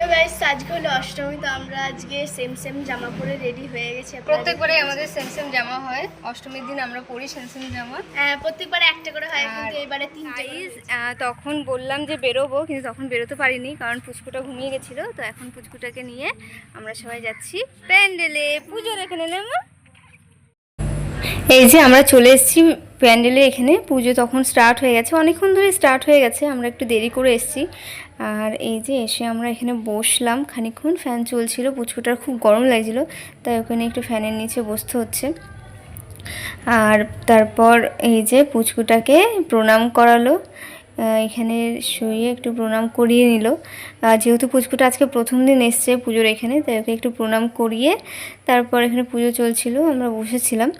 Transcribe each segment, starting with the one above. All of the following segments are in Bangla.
গাইস আজকে হলো অষ্টমী তো আমরা আজকে সেম সেম জামা পরে রেডি হয়ে গেছি আপনারা প্রত্যেকবারে আমাদের সেম সেম জামা হয়। অষ্টমীর দিন আমরা পরি সেম সেম জামা। হ্যাঁ, প্রত্যেকবারে একটা করে হয় কিন্তু এবারে তিনটে তখন বললাম যে বেরোবো কিন্তু তখন বেরোতে পারিনি কারণ পুচকুটা ঘুমিয়ে গেছিল তো এখন পুচকুটাকে নিয়ে আমরা সবাই যাচ্ছি। প্যান্ডেলে পুজোর এখানে না মা? এই যে আমরা চলে এসেছি প্যান্ডেলে এখানে, পুজো তখন স্টার্ট হয়ে গেছে, অনেকক্ষণ ধরে স্টার্ট হয়ে গেছে, আমরা একটু দেরি করে এসেছি। আর এই যে এসে আমরা এখানে বসলাম, খানিকক্ষণ ফ্যান চলছিল, পুচকুটার খুব গরম লাগছিল, তাই ওখানে একটু ফ্যানের নিচে বসতে হচ্ছে। আর তারপর এই যে পুচকুটাকে প্রণাম করালো এখানে শুয়ে একটু প্রণাম করিয়ে নিল। যেহেতু পুচকুটা আজকে প্রথম দিন এসছে পুজোর এখানে, তাই ওকে একটু প্রণাম করিয়ে তারপর এখানে পুজো চলছিল, আমরা বসেছিলাম।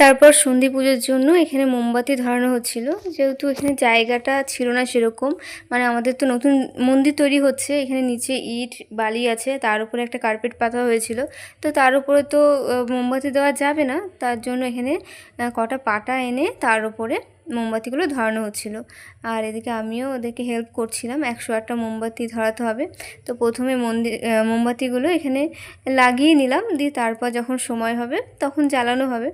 তারপর সন্ধি পুজোর জন্য এখানে মোমবাতি ধরানো হচ্ছিল। যেহেতু এখানে জায়গাটা ছিল না সেরকম মানে আমাদের তো নতুন মন্দির তৈরি হচ্ছে, এখানে নিচে ইট, বালি আছে, তার উপরে একটা কার্পেট পাতা হয়েছিল। তো তার উপরে তো মোমবাতি দেওয়া যাবে না, তার জন্য এখানে কটা পাটা এনে তার উপরে মোমবাতিগুলো ধরানো হচ্ছিল। আর এদিকে আমিও ওদেরকে হেল্প করছিলাম, একশো আটটা মোমবাতি ধরাতে হবে। তো প্রথমে মন্দির মোমবাতিগুলো এখানে লাগিয়ে নিলাম, দিয়ে তারপর যখন সময় হবে, তখন জ্বালানো হবে।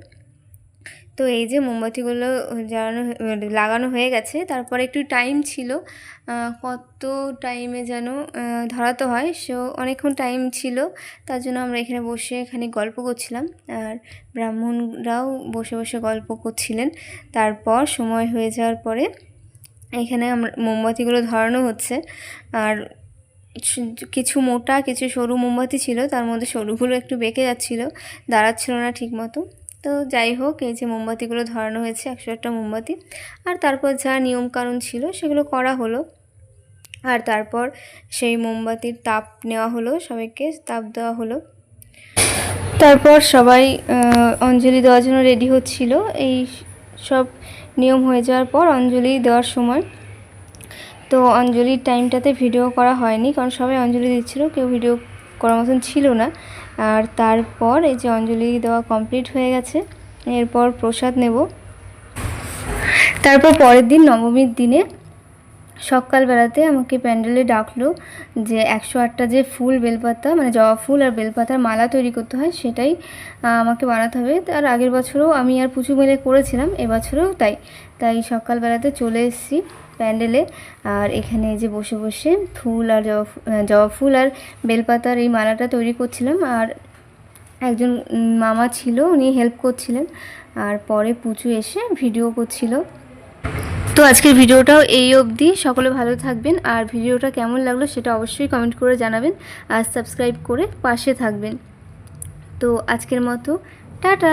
তো এই যে মোমবাতিগুলো জ্বালানো লাগানো হয়ে গেছে, তারপরে একটু টাইম ছিল। কত টাইমে যেন ধরাতে হয়, সো অনেকক্ষণ টাইম ছিল, তার জন্য আমরা এখানে বসে এখানে গল্প করছিলাম। আর ব্রাহ্মণরাও বসে বসে গল্প করছিলেন। তারপর সময় হয়ে যাওয়ার পরে এখানে আমরা মোমবাতিগুলো ধরানো হচ্ছে। আর কিছু মোটা, কিছু সরু মোমবাতি ছিল, তার মধ্যে সরুগুলো একটু বেঁকে যাচ্ছিল, দাঁড়াচ্ছিল না ঠিক মতো তো যাই হোক, এই যে মোমবাতিগুলো ধরানো হয়েছে, একশো একটা মোমবাতি। আর তারপর যা নিয়মকানুন ছিল, সেগুলো করা হলো। আর তারপর সেই মোমবাতির তাপ নেওয়া হলো, সবাইকে তাপ দেওয়া হলো। তারপর সবাই অঞ্জলি দেওয়ার জন্য রেডি হচ্ছিল। এই সব নিয়ম হয়ে যাওয়ার পর অঞ্জলি দেওয়ার সময়। তো অঞ্জলির টাইমটাতে ভিডিও করা হয়নি, কারণ সবাই অঞ্জলি দিচ্ছিল, কেউ ভিডিও করার মতন ছিল না। আর তারপর এই যে অঞ্জলি দেওয়া কমপ্লিট হয়ে গেছে, এরপর প্রসাদ নেব। তারপর পরের দিন নবমীর দিনে সকালবেলাতে আমাকে প্যান্ডেলে ডাকলো যে একশো আটটা যে ফুল বেলপাতা মানে জবা ফুল আর বেলপাতার মালা তৈরি করতে হয়, সেটাই আমাকে বানাতে হবে। তার আগের বছরও আমি আর পুচু মেলে করেছিলাম, এবছরেও তাই। তাই সকালবেলাতে চলে এসেছি। প্যান্ডেলে। আর এখানে যে বসে বসে ফুল আর জবা জবা ফুল আর বেলপাতার এই মালাটা তৈরি করছিলাম। আর একজন মামা ছিল, উনি হেল্প করছিলেন। আর পরে পুচু এসে ভিডিও করছিল। তো আজকের ভিডিওটাও এই অবধি। সকলে ভালো থাকবেন। আর ভিডিওটা কেমন লাগল সেটা অবশ্যই কমেন্ট করে জানাবেন। আর সাবস্ক্রাইব করে পাশে থাকবেন। তো আজকের মতো, টাটা!